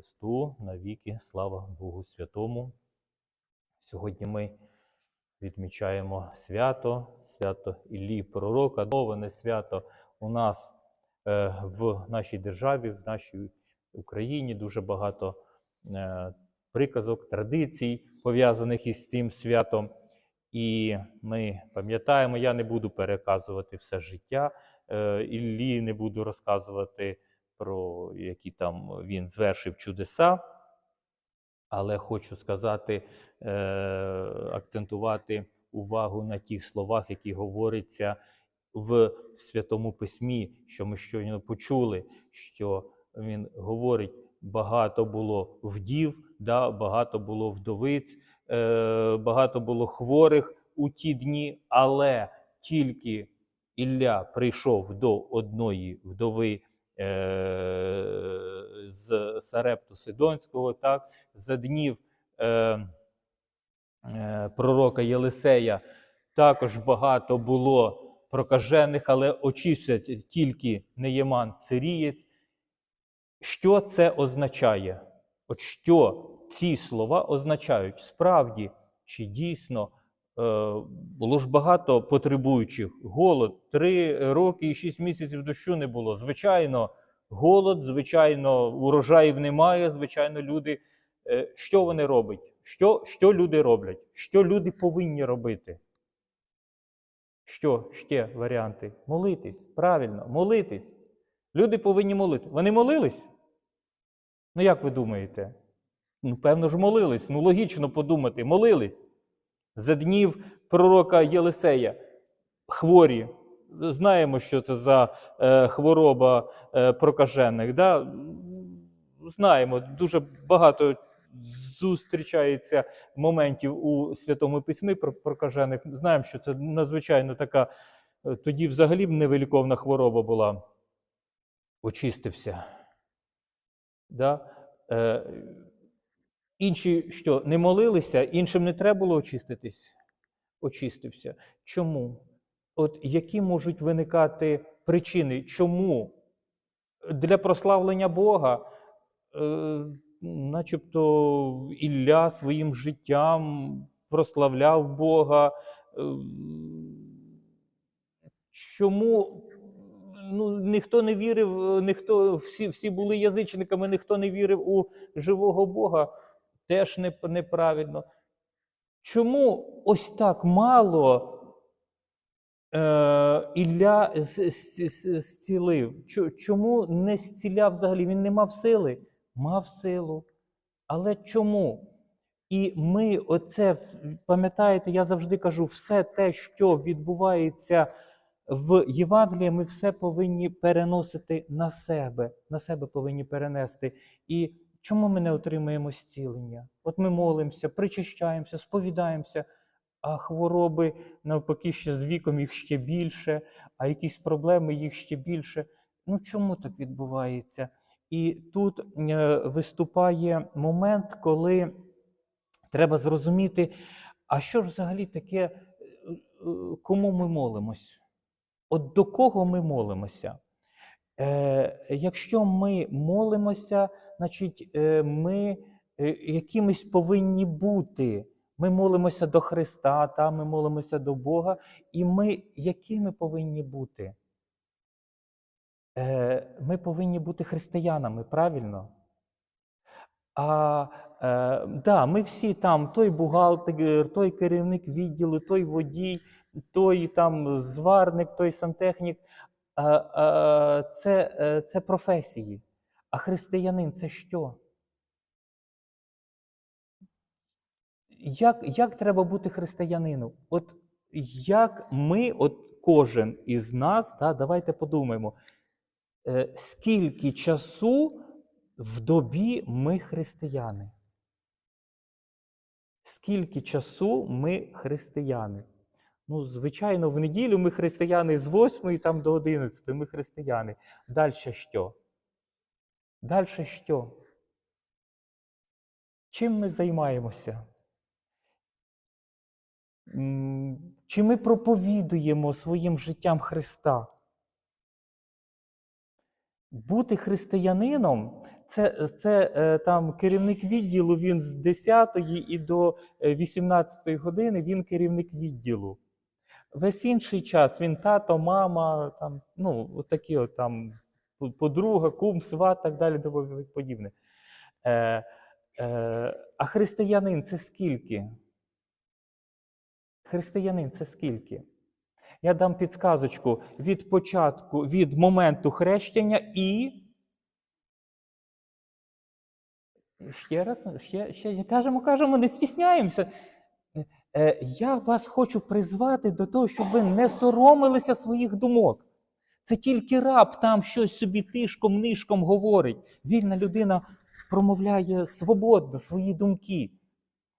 Христу, навіки, слава Богу Святому. Сьогодні ми відмічаємо свято, свято Іллі Пророка, новане свято у нас е, в нашій державі, в нашій Україні. Дуже багато е, приказок, традицій, пов'язаних із цим святом. І ми пам'ятаємо, я не буду переказувати все життя е, Іллі, не буду розказувати про які там він звершив чудеса. Але хочу сказати, е, акцентувати увагу на тих словах, які говоряться в Святому Письмі, що ми щойно почули, що він говорить, багато було вдів, да, багато було вдовиць, е, багато було хворих у ті дні, але тільки Ілля прийшов до одної вдови з Сарепту Сидонського, так, за днів е, е, пророка Єлисея також багато було прокажених, але очівся тільки Неєман Сирієць. Що це означає? От що ці слова означають? Справді, чи дійсно е, було ж багато потребуючих? Голод, три роки і шість місяців дощу не було. Звичайно, голод, звичайно, урожаїв немає. Звичайно, люди. е, Що вони роблять? Що, що люди роблять? Що люди повинні робити? Що ще варіанти? Молитись. Правильно, молитись. Люди повинні молити. Вони молились? Ну, як ви думаєте? Ну, певно ж, молились. Ну, логічно подумати, молились. За днів пророка Єлисея. Хворі. Знаємо, що це за е, хвороба е, прокажених. Да? Знаємо, дуже багато зустрічається моментів у Святому Письмі про прокажених. Знаємо, що це надзвичайно така, е, тоді взагалі б невиліковна хвороба була. Очистився. Да? Е, інші що, не молилися, іншим не треба було очиститись? Очистився. Чому? От які можуть виникати причини? Чому? Для прославлення Бога, е, начебто Ілля своїм життям прославляв Бога. Е, чому ну, ніхто не вірив, е, ніхто, всі, всі були язичниками, ніхто не вірив у живого Бога, теж не, неправильно. Чому ось так мало Ілля з- з- зцілив? Чому не зціляв взагалі? Він не мав сили? Мав силу. Але чому? І ми, оце, пам'ятаєте, я завжди кажу, все те, що відбувається в Євангелії, ми все повинні переносити на себе, на себе повинні перенести. І чому ми не отримуємо зцілення? От ми молимося, причащаємося, сповідаємося, а хвороби, навпаки, ще з віком їх ще більше, а якісь проблеми їх ще більше. Ну чому так відбувається? І тут е, виступає момент, коли треба зрозуміти, а що ж взагалі таке, е, е, кому ми молимось? От до кого ми молимося? Е, якщо ми молимося, значить ми якимись повинні бути. Ми молимося до Христа, та ми молимося до Бога, і ми якими повинні бути? Е, ми повинні бути християнами, правильно? А е, да, ми всі там, той бухгалтер, той керівник відділу, той водій, той там зварник, той сантехнік. Е, е, це, е, це професії. А християнин це що? Як, як треба бути християнином? От як ми, от кожен із нас, та, давайте подумаємо, е, скільки часу в добі ми християни? Скільки часу ми християни? Ну, звичайно, в неділю ми християни з 8 там, до 11 ми християни. Далі що? Далі що? Чим ми займаємося? Чи ми проповідуємо своїм життям Христа? бути християнином це, це е, там керівник відділу, він з 10 і до е, 18 години він керівник відділу. Весь інший час він тато, мама, там, ну, такі от там подруга, кум, сват, так далі, подібне. Е, е, а християнин це скільки? Християнин це скільки? Я дам підсказочку від початку, від моменту хрещення і. Ще раз, ще, ще кажемо, кажемо, не стісняємося. Е, Я вас хочу призвати до того, щоб ви не соромилися своїх думок. Це тільки раб там щось собі тишком, нишком говорить. Вільна людина промовляє свободно свої думки.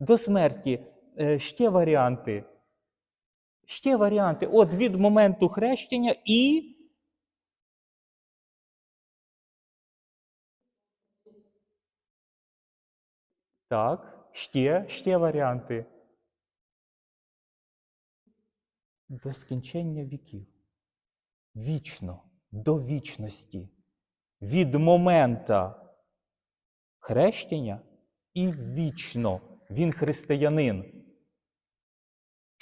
До смерті е, ще варіанти. Ще варіанти. От від моменту хрещення і. Так, ще, ще варіанти. До скінчення віків. Вічно, до вічності. Від момента хрещення і вічно. Він християнин.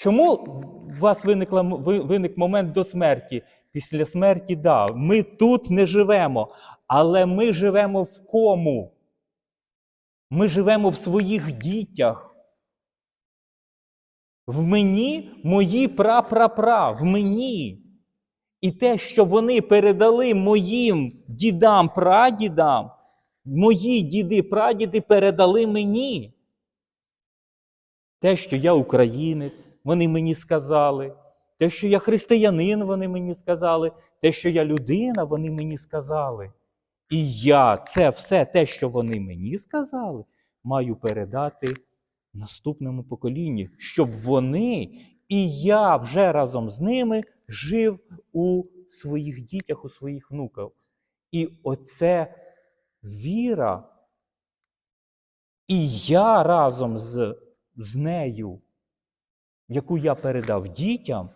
Чому у вас виникла, виник момент до смерті? Після смерті, да, ми тут не живемо, але ми живемо в кому? Ми живемо в своїх дітях. В мені мої прапрапра, в мені. І те, що вони передали моїм дідам, прадідам, мої діди, прадіди передали мені. Те, що я українець, вони мені сказали. Те, що я християнин, вони мені сказали. Те, що я людина, вони мені сказали. І я це все те, що вони мені сказали, маю передати наступному поколінню, щоб вони і я вже разом з ними жив у своїх дітях, у своїх внуках. І оце віра. І я разом з, з нею, яку я передав дітям,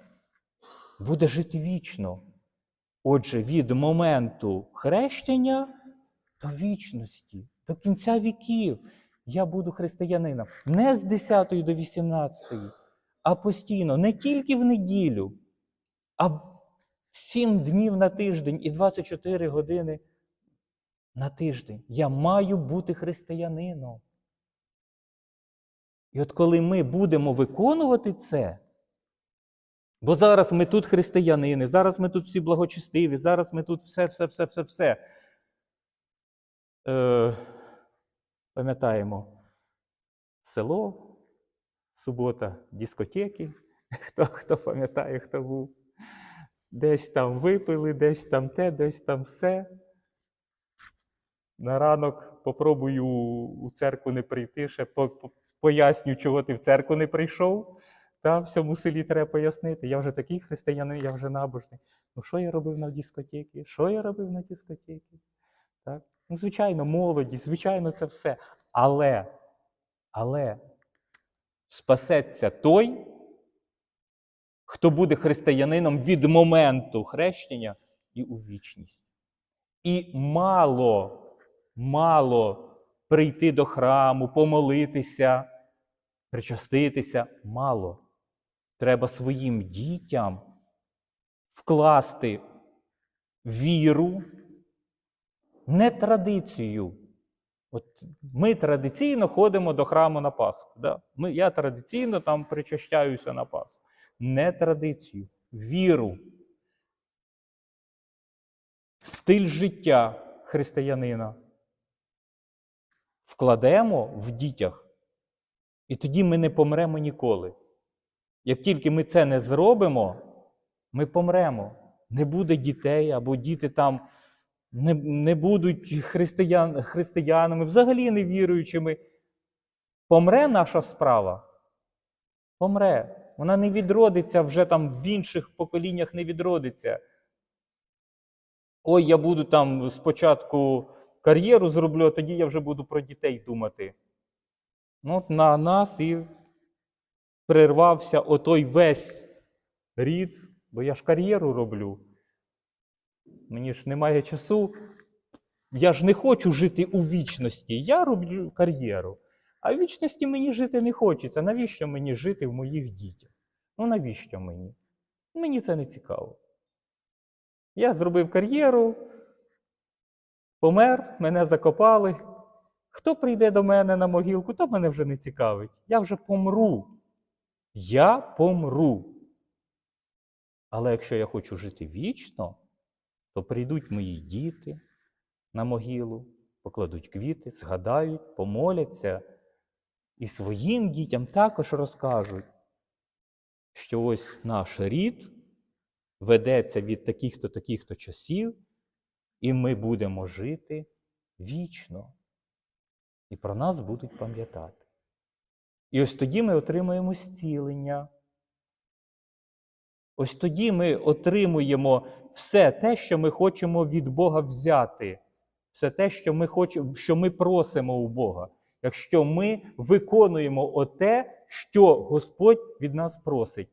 буде жити вічно. Отже, від моменту хрещення до вічності, до кінця віків я буду християнином. Не з 10 до 18, а постійно, не тільки в неділю, а 7 днів на тиждень і 24 години на тиждень. Я маю бути християнином. І от коли ми будемо виконувати це, бо зараз ми тут християнини, зараз ми тут всі благочестиві, зараз ми тут все, все, все, все, все. Е, пам'ятаємо село, субота, дискотеки. Хто, хто пам'ятає, хто був? Десь там випили, десь там те, десь там все. На ранок попробую у церкву не прийти, ще поясню, чого ти в церкву не прийшов. Та, всьому селі треба пояснити. Я вже такий християнин, я вже набожний. Ну, що я робив на дискотеці? Що я робив на дискотеці? Так? Ну, звичайно, молодість, звичайно, це все. Але, але спасеться той, хто буде християнином від моменту хрещення і у вічність. І мало, мало прийти до храму, помолитися, причаститися мало. Треба своїм дітям вкласти віру, не традицію. От ми традиційно ходимо до храму на Пасху. Да? Ми, я традиційно там причащаюся на Пасху. Не традицію, віру. Стиль життя християнина вкладемо в дітях, і тоді ми не помремо ніколи. Як тільки ми це не зробимо, ми помремо. Не буде дітей, або діти там не, не будуть християн, християнами, взагалі невіруючими. Помре наша справа. Помре. Вона не відродиться вже там в інших поколіннях не відродиться. Ой, я буду там спочатку кар'єру зроблю, а тоді я вже буду про дітей думати. Ну, на нас і прервався отой весь рід, бо я ж кар'єру роблю. Мені ж немає часу я ж не хочу жити у вічності, я роблю кар'єру. А в вічності мені жити не хочеться. Навіщо мені жити в моїх дітях? Ну навіщо мені? Мені це не цікаво. Я зробив кар'єру, помер, мене закопали. Хто прийде до мене на могилку, то мене вже не цікавить. Я вже помру. Я помру. Але якщо я хочу жити вічно, то прийдуть мої діти на могилу, покладуть квіти, згадають, помоляться і своїм дітям також розкажуть, що ось наш рід ведеться від таких-то таких-то часів, і ми будемо жити вічно. І про нас будуть пам'ятати. І ось тоді ми отримаємо зцілення. Ось тоді ми отримуємо все те, що ми хочемо від Бога взяти, все те, що ми, хочемо, що ми просимо у Бога, якщо ми виконуємо оте, що Господь від нас просить.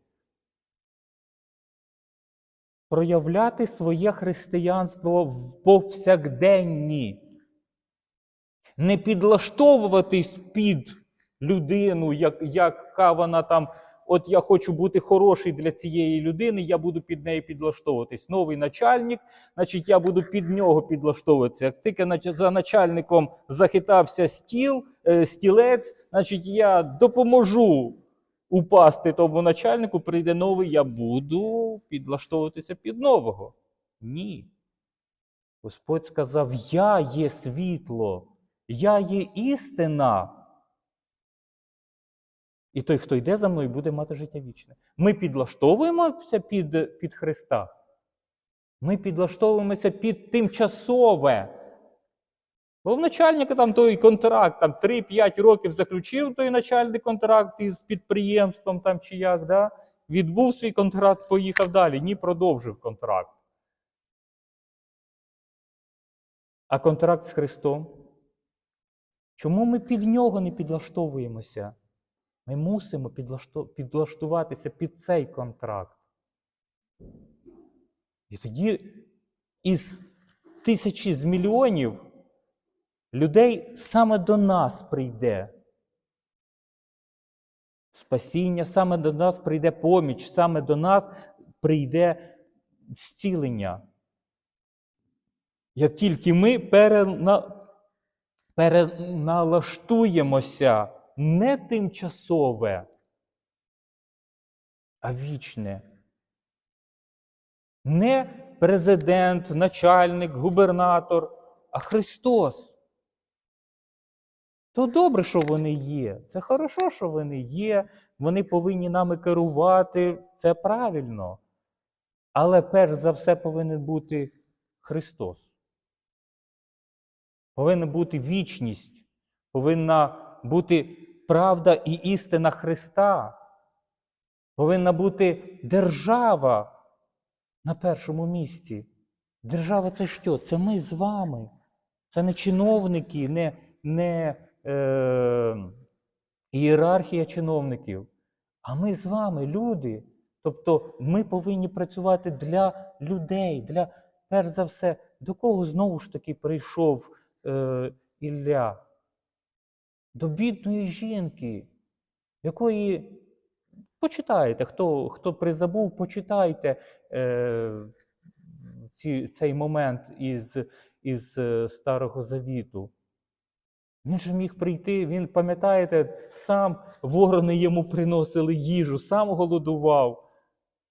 Проявляти своє християнство в повсякденні, не підлаштовуватись під людину, як, яка вона там от я хочу бути хороший для цієї людини, я буду під неї підлаштовуватись. Новий начальник, значить, я буду під нього підлаштовуватися. Як тільки за начальником захитався стіл, е, стілець, значить, я допоможу упасти тому начальнику, прийде новий, я буду підлаштовуватися під нового. Ні. Господь сказав: Я є світло, я є істина. І той, хто йде за мною, буде мати життя вічне. Ми підлаштовуємося під, під Христа. Ми підлаштовуємося під тимчасове. Бо в начальника там той контракт, там 3-5 років заключив той начальний контракт із підприємством там чи як, да? відбув свій контракт, поїхав далі. Ні, продовжив контракт. А контракт з Христом? Чому ми під нього не підлаштовуємося? Ми мусимо підлашту- підлаштуватися під цей контракт. І тоді із тисячі з мільйонів людей саме до нас прийде спасіння, саме до нас прийде поміч, саме до нас прийде зцілення. Як тільки ми. Переналаштуємося не тимчасове, а вічне. Не президент, начальник, губернатор, а Христос. То добре, що вони є. Це хорошо, що вони є. Вони повинні нами керувати. Це правильно. Але перш за все повинен бути Христос. Повинна бути вічність, повинна бути правда і істина Христа. Повинна бути держава на першому місці. Держава це що? Це ми з вами. Це не чиновники, не, не е, ієрархія чиновників. А ми з вами, люди. Тобто ми повинні працювати для людей, для, перш за все, до кого знову ж таки прийшов е, Ілля? До бідної жінки, якої почитайте, хто, хто призабув, почитайте е, ці, цей момент із, із е, Старого Завіту. Він же міг прийти, він, пам'ятаєте, сам ворони йому приносили їжу, сам голодував.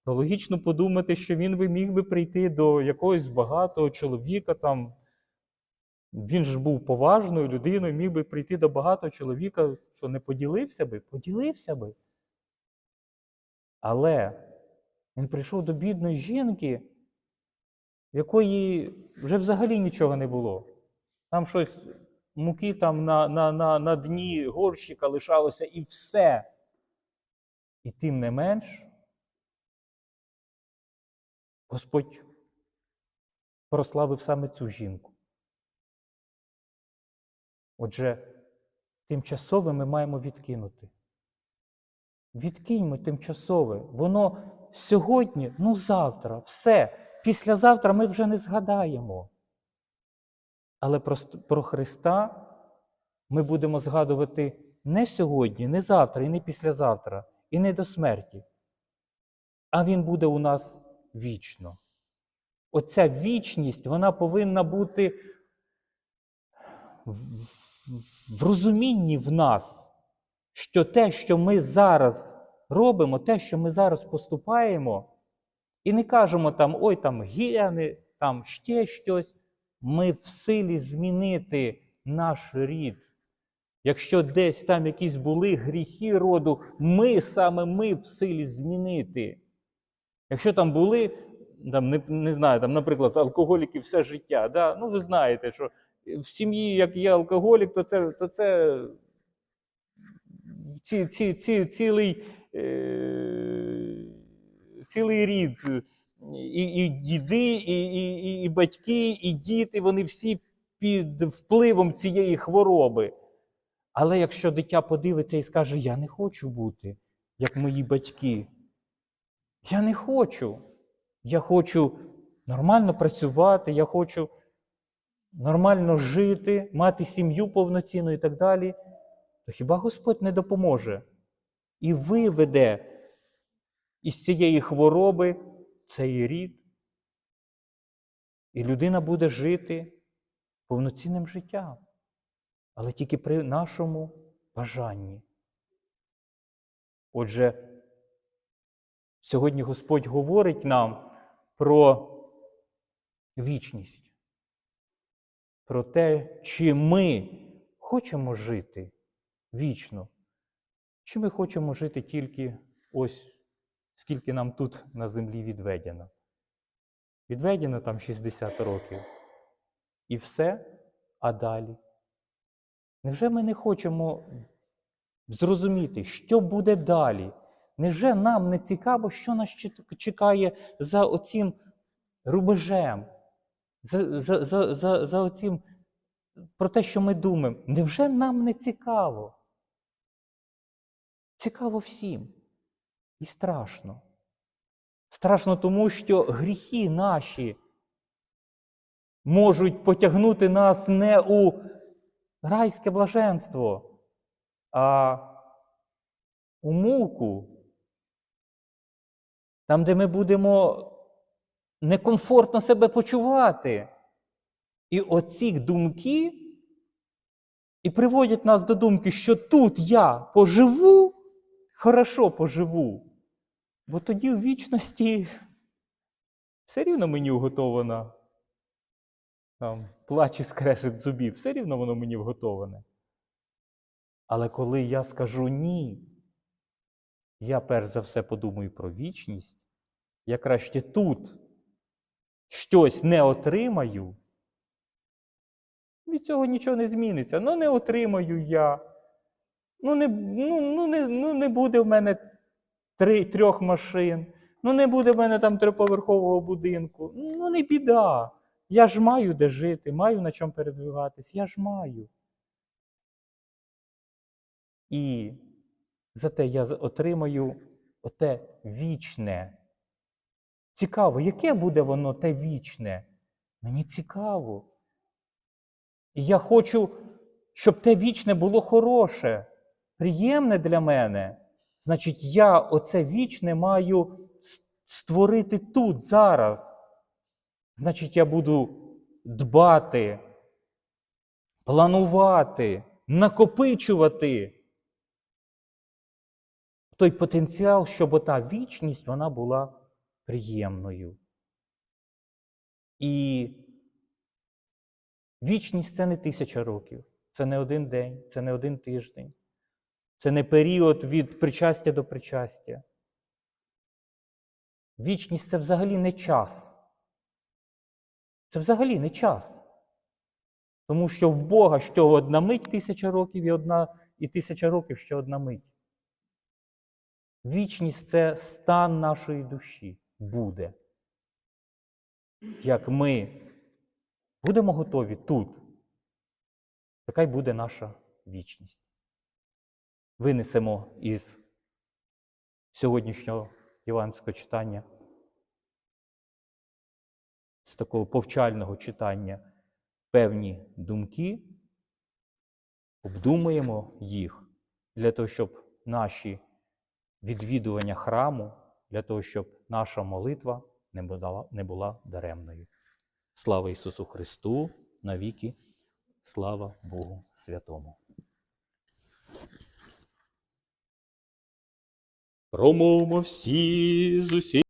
Логічно подумати, що він би міг би прийти до якогось багатого чоловіка. там. Він ж був поважною людиною, міг би прийти до багатого чоловіка, що не поділився би, поділився би. Але він прийшов до бідної жінки, в якої вже взагалі нічого не було. Там щось муки там на, на, на, на дні горщика лишалося і все. І тим не менш, Господь прославив саме цю жінку. Отже, тимчасове ми маємо відкинути. Відкиньмо тимчасове. Воно сьогодні, ну завтра, все. Післязавтра ми вже не згадаємо. Але про, про Христа ми будемо згадувати не сьогодні, не завтра і не післязавтра, і не до смерті. А Він буде у нас вічно. Оця вічність, вона повинна бути в, розумінні в нас, що те, що ми зараз робимо, те, що ми зараз поступаємо, і не кажемо там, ой, там гени, там ще щось. Ми в силі змінити наш рід. Якщо десь там якісь були гріхи роду, ми саме ми в силі змінити. Якщо там були, там, не, не знаю, там, наприклад, алкоголіки все життя, да? ну ви знаєте, що в сім'ї, як є алкоголік, то це, то це ці, ці, ці, цілий, е, цілий рід. І, і діди, і, і, і, батьки, і діти, вони всі під впливом цієї хвороби. Але якщо дитя подивиться і скаже, я не хочу бути, як мої батьки, я не хочу. Я хочу нормально працювати, я хочу нормально жити, мати сім'ю повноцінну і так далі, то хіба Господь не допоможе і виведе із цієї хвороби цей рід, і людина буде жити повноцінним життям, але тільки при нашому бажанні. Отже, сьогодні Господь говорить нам про вічність, про те, чи ми хочемо жити вічно, чи ми хочемо жити тільки ось скільки нам тут на землі відведено. Відведено там 60 років. І все, а далі. Невже ми не хочемо зрозуміти, що буде далі? Невже нам не цікаво, що нас чекає за оцім рубежем, за, за, за, за, за оцім, про те, що ми думаємо? Невже нам не цікаво? Цікаво всім. І страшно. Страшно тому, що гріхи наші можуть потягнути нас не у райське блаженство, а у муку, там, де ми будемо некомфортно себе почувати. І оці думки і приводять нас до думки, що тут я поживу, хорошо поживу. Бо тоді в вічності все рівно мені уготована. Там, плач і скрежет зубів, все рівно воно мені вготоване. Але коли я скажу ні, я перш за все подумаю про вічність, я краще тут щось не отримаю, від цього нічого не зміниться. Ну, не отримаю я. Ну, не, ну, ну, не, ну, не буде в мене три, трьох машин. Ну, не буде в мене там триповерхового будинку. Ну, не біда. Я ж маю де жити, маю на чому передвигатись. Я ж маю. І зате я отримаю оте вічне. Цікаво, яке буде воно те вічне? Мені цікаво. І я хочу, щоб те вічне було хороше, приємне для мене. Значить, я оце вічне маю створити тут, зараз. Значить, я буду дбати, планувати, накопичувати той потенціал, щоб ота вічність вона була приємною. І вічність це не тисяча років, це не один день, це не один тиждень, це не період від причастя до причастя. Вічність це взагалі не час. Це взагалі не час. Тому що в Бога що одна мить тисяча років і одна, і тисяча років ще одна мить. Вічність це стан нашої душі буде. Як ми будемо готові тут, така й буде наша вічність. Винесемо із сьогоднішнього іванського читання, з такого повчального читання, певні думки, обдумаємо їх для того, щоб наші відвідування храму, для того, щоб наша молитва не була, не була даремною. Слава Ісусу Христу! Навіки! Слава Богу Святому! Промовмо всі з усі.